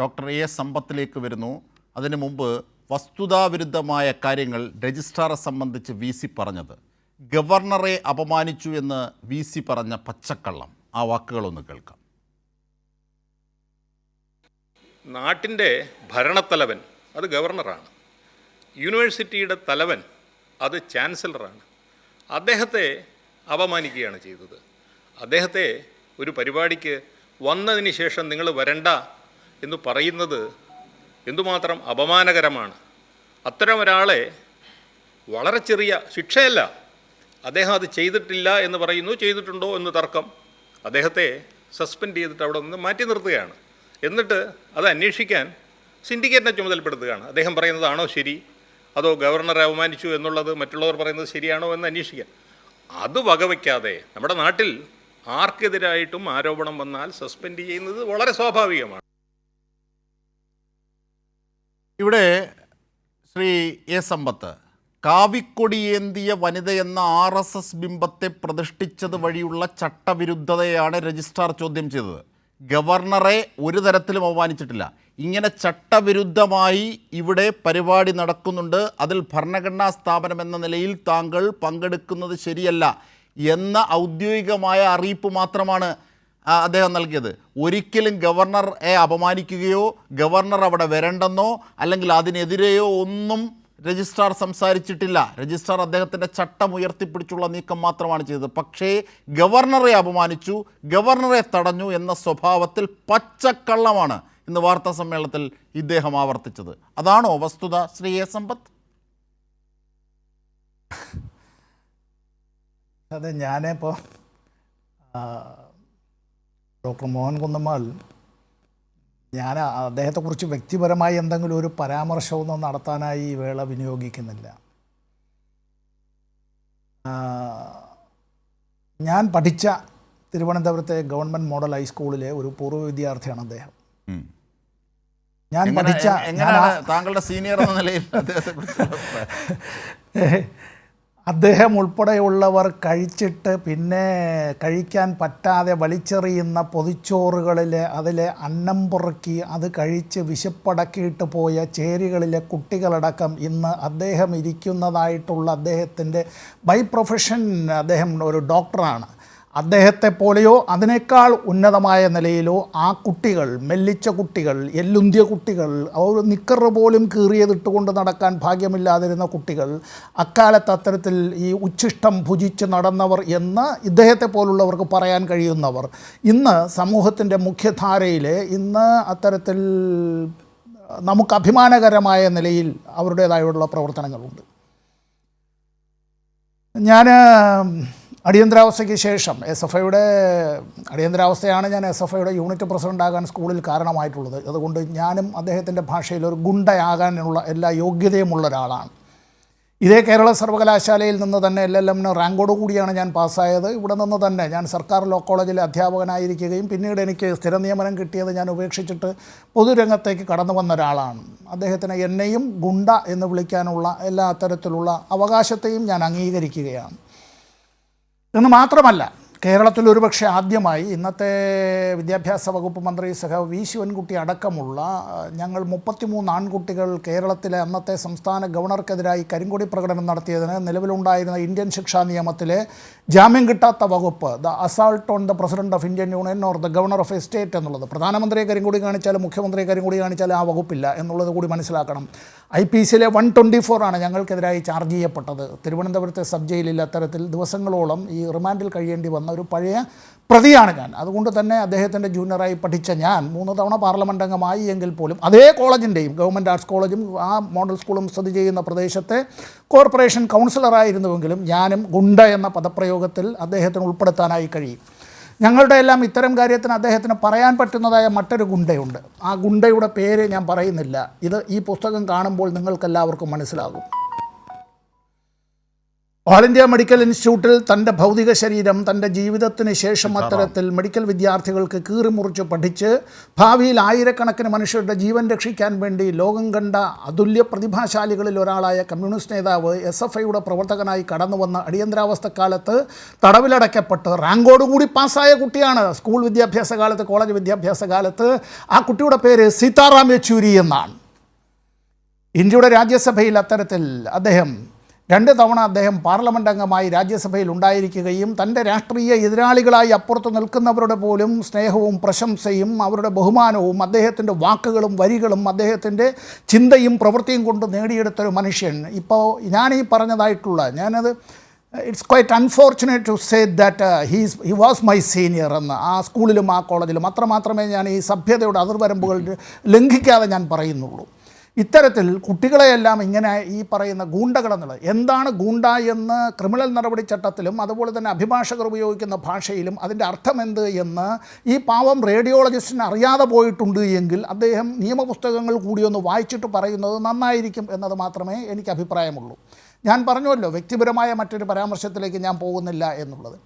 Doctor A S സമ്പത്തിലേക്ക് വരുന്നു. അതിനു മുമ്പ് വസ്തുതാവിരുദ്ധമായ കാര്യങ്ങൾ രജിസ്ട്രാറെ സംബന്ധിച്ച് വി സി പറഞ്ഞത്. ഗവർണറെ അപമാനിച്ചു എന്ന് വി സി പറഞ്ഞ പച്ചക്കള്ളം. ആ വാക്കുകളൊന്ന് കേൾക്കാം. നാട്ടിന്റെ ഭരണത്തലവൻ അത് ഗവർണറാണ്. യൂണിവേഴ്സിറ്റിയുടെ തലവൻ അത് ചാൻസലറാണ്. അദ്ദേഹത്തെ അപമാനിക്കുകയാണ് ചെയ്തത്. അദ്ദേഹത്തെ ഒരു പരിപാടിക്ക് വന്നതിന് ശേഷം നിങ്ങൾ വരണ്ട എന്ന് പറയുന്നത് എന്തുമാത്രം അപമാനകരമാണ്. അത്തരം ഒരാളെ വളരെ ചെറിയ ശിക്ഷയല്ല. അദ്ദേഹം അത് ചെയ്തിട്ടില്ല എന്ന് പറയുന്നു ചെയ്തിട്ടുണ്ടോ എന്ന് തർക്കം അദ്ദേഹത്തെ സസ്പെൻഡ് ചെയ്തിട്ട് അവിടെ നിന്ന് മാറ്റി നിർത്തുകയാണ്. എന്നിട്ട് അത് അന്വേഷിക്കാൻ സിൻഡിക്കേറ്റിനെ ചുമതലപ്പെടുത്തുകയാണ്. അദ്ദേഹം പറയുന്നതാണോ ശരി? അതോ ഗവർണറെ അവമാനിച്ചു എന്നുള്ളത് മറ്റുള്ളവർ പറയുന്നത് ശരിയാണോ എന്ന് അന്വേഷിക്കാൻ. അത് വകവയ്ക്കാതെ നമ്മുടെ നാട്ടിൽ ആർക്കെതിരായിട്ടും ആരോപണം വന്നാൽ സസ്പെൻഡ് ചെയ്യുന്നത് വളരെ സ്വാഭാവികമാണ്. ഇവിടെ ശ്രീ എ സമ്പത്ത് കാവിക്കൊടിയേന്തിയ വനിതയെന്ന ആർ എസ് എസ് ബിംബത്തെ പ്രതിഷ്ഠിച്ചത് വഴിയുള്ള ചട്ടവിരുദ്ധതയാണ് രജിസ്ട്രാർ ചോദ്യം ചെയ്തത്. ഗവർണറെ ഒരു തരത്തിലും അവമാനിച്ചിട്ടില്ല ഇങ്ങനെ ചട്ടവിരുദ്ധമായി ഇവിടെ പരിപാടി നടക്കുന്നുണ്ട്. അതിൽ ഭരണഘടനാ സ്ഥാപനം എന്ന നിലയിൽ താങ്കൾ പങ്കെടുക്കുന്നത് ശരിയല്ല എന്ന ഔദ്യോഗികമായ അറിയിപ്പ് മാത്രമാണ് അദ്ദേഹം നൽകിയത്. ഒരിക്കലും ഗവർണറെ അപമാനിക്കുകയോ ഗവർണർ അവിടെ വരണ്ടെന്നോ അല്ലെങ്കിൽ അതിനെതിരെയോ ഒന്നും രജിസ്ട്രാർ സംസാരിച്ചിട്ടില്ല. രജിസ്ട്രാർ അദ്ദേഹത്തിന്റെ ചട്ടം ഉയർത്തിപ്പിടിച്ചുള്ള നീക്കം മാത്രമാണ് ചെയ്തത്. പക്ഷേ ഗവർണറെ അപമാനിച്ചു ഗവർണറെ തടഞ്ഞു എന്ന സ്വഭാവത്തിൽ പച്ചക്കള്ളമാണ് ഇന്ന് വാർത്താ സമ്മേളനത്തിൽ ഇദ്ദേഹം ആവർത്തിച്ചത്. അതാണോ വസ്തുത ശ്രീ എ സമ്പത്ത്? അതെ ഞാനിപ്പോൾ ഡോക്ടർ മോഹൻ കുന്നമ്മാൾ ഞാൻ അദ്ദേഹത്തെക്കുറിച്ച് വ്യക്തിപരമായി എന്തെങ്കിലും ഒരു പരാമർശമൊന്നും നടത്താനായി ഈ വേള വിനിയോഗിക്കുന്നില്ല. ഞാൻ പഠിച്ച തിരുവനന്തപുരത്തെ ഗവൺമെന്റ് മോഡൽ ഹൈസ്കൂളിലെ ഒരു പൂർവ വിദ്യാർത്ഥിയാണ് അദ്ദേഹം. ഞാൻ പഠിച്ച താങ്കളുടെ സീനിയർ എന്ന നിലയിൽ? അദ്ദേഹം ഉൾപ്പെടെയുള്ളവർ കഴിച്ചിട്ട് പിന്നെ കഴിക്കാൻ പറ്റാതെ വലിച്ചെറിയുന്ന പൊതിച്ചോറുകളിലെ അതിലെ അന്നം പുറക്കി അത് കഴിച്ച് വിശപ്പടക്കിയിട്ട് പോയ ചേരികളിലെ കുട്ടികളടക്കം ഇന്ന് അദ്ദേഹം ഇരിക്കുന്നതായിട്ടുള്ള അദ്ദേഹത്തിന്റെ ബൈ പ്രൊഫഷൻ അദ്ദേഹം ഒരു ഡോക്ടറാണ്. അദ്ദേഹത്തെ പോലെയോ അതിനേക്കാൾ ഉന്നതമായ നിലയിലോ ആ കുട്ടികൾ മെല്ലിച്ച കുട്ടികൾ എല്ലുന്തിയ കുട്ടികൾ ഒരു നിക്കർ പോലും കീറിയതിട്ടുകൊണ്ട് നടക്കാൻ ഭാഗ്യമില്ലാതിരുന്ന കുട്ടികൾ അക്കാലത്ത് അത്തരത്തിൽ ഈ ഉച്ഛിഷ്ടം ഭുജിച്ച് നടന്നവർ എന്ന് ഇദ്ദേഹത്തെ പോലുള്ളവർക്ക് പറയാൻ കഴിയുന്നവർ. ഇന്ന് സമൂഹത്തിന്റെ മുഖ്യധാരയിൽ ഇന്ന് അത്തരത്തിൽ നമുക്ക് അഭിമാനകരമായ നിലയിൽ അവരുടേതായുള്ള പ്രവർത്തനങ്ങളുണ്ട്. ഞാൻ അടിയന്തരാവസ്ഥയ്ക്ക് ശേഷം എസ് എഫ് ഐയുടെ അടിയന്തരാവസ്ഥയാണ് ഞാൻ എസ് എഫ് ഐയുടെ യൂണിറ്റ് പ്രസിഡന്റ് ആകാൻ സ്കൂളിൽ കാരണമായിട്ടുള്ളത്. അതുകൊണ്ട് ഞാനും അദ്ദേഹത്തിന്റെ ഭാഷയിൽ ഒരു ഗുണ്ടയാകാനുള്ള എല്ലാ യോഗ്യതയുമുള്ള ഒരാളാണ്. ഇതേ കേരള സർവകലാശാലയിൽ നിന്ന് തന്നെ എൽ എൽ എമ്മിന് റാങ്കോട് കൂടിയാണ് ഞാൻ പാസ്സായത്. ഇവിടെ നിന്ന് തന്നെ ഞാൻ സർക്കാർ ലോ കോളേജിലെ അധ്യാപകനായിരിക്കുകയും പിന്നീട് എനിക്ക് സ്ഥിര നിയമനം കിട്ടിയത് ഞാൻ ഉപേക്ഷിച്ചിട്ട് പൊതുരംഗത്തേക്ക് കടന്നു വന്ന ഒരാളാണ്. അദ്ദേഹത്തിന് എന്നെയും ഗുണ്ട എന്ന് വിളിക്കാനുള്ള എല്ലാ അത്തരത്തിലുള്ള അവകാശത്തെയും ഞാൻ അംഗീകരിക്കുകയാണ്. എന്ന് മാത്രമല്ല കേരളത്തിൽ ഒരുപക്ഷെ ആദ്യമായി ഇന്നത്തെ വിദ്യാഭ്യാസ വകുപ്പ് മന്ത്രി സഹ വി ശിവൻകുട്ടി അടക്കമുള്ള ഞങ്ങൾ മുപ്പത്തിമൂന്ന് ആൺകുട്ടികൾ കേരളത്തിലെ അന്നത്തെ സംസ്ഥാന ഗവർണർക്കെതിരായി കരിങ്കൊടി പ്രകടനം നടത്തിയതിന് നിലവിലുണ്ടായിരുന്ന ഇന്ത്യൻ ശിക്ഷാ നിയമത്തിലെ ജാമ്യം കിട്ടാത്ത വകുപ്പ് the assault on the president of Indian union or the governor of a state എന്നുള്ളത്. പ്രധാനമന്ത്രിയെ കരിങ്കൊടി കാണിച്ചാലും മുഖ്യമന്ത്രിയെ കരിങ്കൊടി കാണിച്ചാലും ആ വകുപ്പില്ല എന്നുള്ളത് കൂടി മനസ്സിലാക്കണം. ഐ പി സിയിലെ വൺ ട്വന്റി ആണ് ഞങ്ങൾക്കെതിരായി ചാർജ് ചെയ്യപ്പെട്ടത്. തിരുവനന്തപുരത്തെ സബ് ജയിലിൽ അത്തരത്തിൽ ദിവസങ്ങളോളം ഈ റിമാൻഡിൽ കഴിയേണ്ടി വന്ന ഒരു പഴയ പ്രതിയാണ് ഞാൻ. അതുകൊണ്ട് തന്നെ അദ്ദേഹത്തിന്റെ ജൂനിയറായി പഠിച്ച ഞാൻ മൂന്ന് തവണ പാർലമെന്റ് അംഗമായി എങ്കിൽ പോലും അതേ കോളേജിന്റെയും ഗവൺമെന്റ് ആർട്സ് കോളേജും ആ മോഡൽ സ്കൂളും സ്ഥിതി ചെയ്യുന്ന പ്രദേശത്തെ കോർപ്പറേഷൻ കൗൺസിലറായിരുന്നുവെങ്കിലും ഞാനും ഗുണ്ട എന്ന പദപ്രയോഗത്തിൽ അദ്ദേഹത്തിന് ഉൾപ്പെടുത്താനായി കഴിയും. ഞങ്ങളുടെ എല്ലാം ഇത്തരം കാര്യത്തിന് അദ്ദേഹത്തിന് പറയാൻ പറ്റുന്നതായ മറ്റൊരു ഗുണ്ടയുണ്ട്. ആ ഗുണ്ടയുടെ പേര് ഞാൻ പറയുന്നില്ല. ഇത് ഈ പുസ്തകം കാണുമ്പോൾ നിങ്ങൾക്കെല്ലാവർക്കും മനസ്സിലാകും. ഓൾ ഇന്ത്യ മെഡിക്കൽ ഇൻസ്റ്റിറ്റ്യൂട്ടിൽ തന്റെ ഭൗതിക ശരീരം തന്റെ ജീവിതത്തിന് ശേഷം അത്തരത്തിൽ മെഡിക്കൽ വിദ്യാർത്ഥികൾക്ക് കീറിമുറിച്ച് പഠിച്ച് ഭാവിയിൽ ആയിരക്കണക്കിന് മനുഷ്യരുടെ ജീവൻ രക്ഷിക്കാൻ വേണ്ടി ലോകം കണ്ട അതുല്യ പ്രതിഭാശാലികളിൽ ഒരാളായ കമ്മ്യൂണിസ്റ്റ് നേതാവ് എസ് എഫ് ഐയുടെ പ്രവർത്തകനായി കടന്നു വന്ന അടിയന്തരാവസ്ഥ കാലത്ത് തടവിലടയ്ക്കപ്പെട്ട് റാങ്കോടുകൂടി പാസ്സായ കുട്ടിയാണ്. സ്കൂൾ വിദ്യാഭ്യാസ കാലത്ത് കോളേജ് വിദ്യാഭ്യാസ കാലത്ത് ആ കുട്ടിയുടെ പേര് സീതാറാം യെച്ചൂരി എന്നാണ്. ഇന്ത്യയുടെ രാജ്യസഭയിൽ അത്തരത്തിൽ അദ്ദേഹം രണ്ട് തവണ അദ്ദേഹം പാർലമെന്റ് അംഗമായി രാജ്യസഭയിൽ ഉണ്ടായിരിക്കുകയും തന്റെ രാഷ്ട്രീയ എതിരാളികളായി അപ്പുറത്ത് നിൽക്കുന്നവരുടെ പോലും സ്നേഹവും പ്രശംസയും അവരുടെ ബഹുമാനവും അദ്ദേഹത്തിന്റെ വാക്കുകളും വരികളും അദ്ദേഹത്തിന്റെ ചിന്തയും പ്രവൃത്തിയും കൊണ്ട് നേടിയെടുത്തൊരു മനുഷ്യൻ. ഇപ്പോൾ ഞാൻ ഈ പറഞ്ഞതായിട്ടുള്ള ഞാനത് it's quite unfortunate to say that he's he was my senior എന്ന് ആ സ്കൂളിലും ആ കോളേജിലും. അത്രമാത്രമേ ഞാൻ ഈ സഭ്യതയുടെ അതിർവരമ്പുകൾ ലംഘിക്കാതെ ഞാൻ പറയുന്നുള്ളൂ. ഇത്തരത്തിൽ കുട്ടികളെയെല്ലാം ഇങ്ങനെ ഈ പറയുന്ന ഗൂണ്ടകളെന്നുള്ളത് എന്താണ് ഗൂണ്ട എന്ന് ക്രിമിനൽ നടപടി ചട്ടത്തിലും അതുപോലെ തന്നെ അഭിഭാഷകർ ഉപയോഗിക്കുന്ന ഭാഷയിലും അതിന്റെ അർത്ഥം എന്ത് എന്ന് ഈ പാവം റേഡിയോളജിസ്റ്റിന് അറിയാതെ പോയിട്ടുണ്ട് എങ്കിൽ അദ്ദേഹം നിയമപുസ്തകങ്ങൾ കൂടിയൊന്ന് വായിച്ചിട്ട് പറയുന്നത് നന്നായിരിക്കും എന്നത് മാത്രമേ എനിക്ക് അഭിപ്രായമുള്ളൂ. ഞാൻ പറഞ്ഞുവല്ലോ വ്യക്തിപരമായ മറ്റൊരു പരാമർശത്തിലേക്ക് ഞാൻ പോകുന്നില്ല എന്നുള്ളത്.